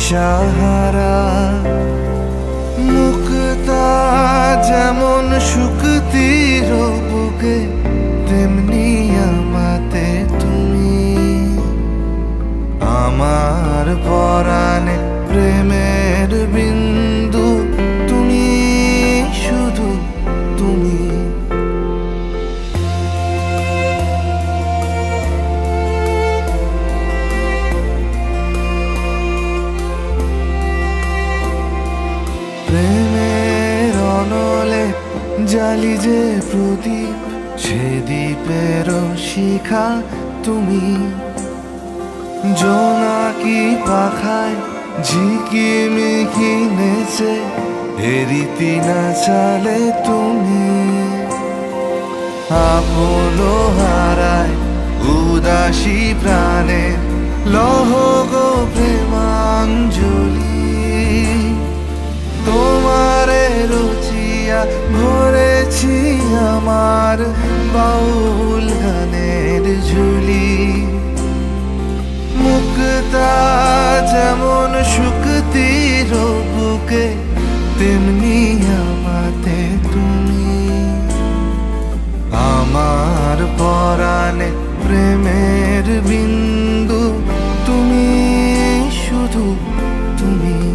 দিশাহারা মুক্তা যেমন শুকতির বুকে প্রেমের অনলে জালি যে প্রদীপ, সে দ্বীপের শিখা তুমি। জোনাকি পাখায় ঝিকি মিকি নেচে এরিতি না চালে তুমি। আপনো হারায় উদাসী প্রাণে লহ গো প্রেমাঞ্জলি তোমার বাউল গানের ঝুলি। মুক্তা যেমন শুক্তির বুকে, তেমনি আমাতে তুমি। আমার পরাণে প্রেমের বিন্দু, তুমি শুধু তুমি।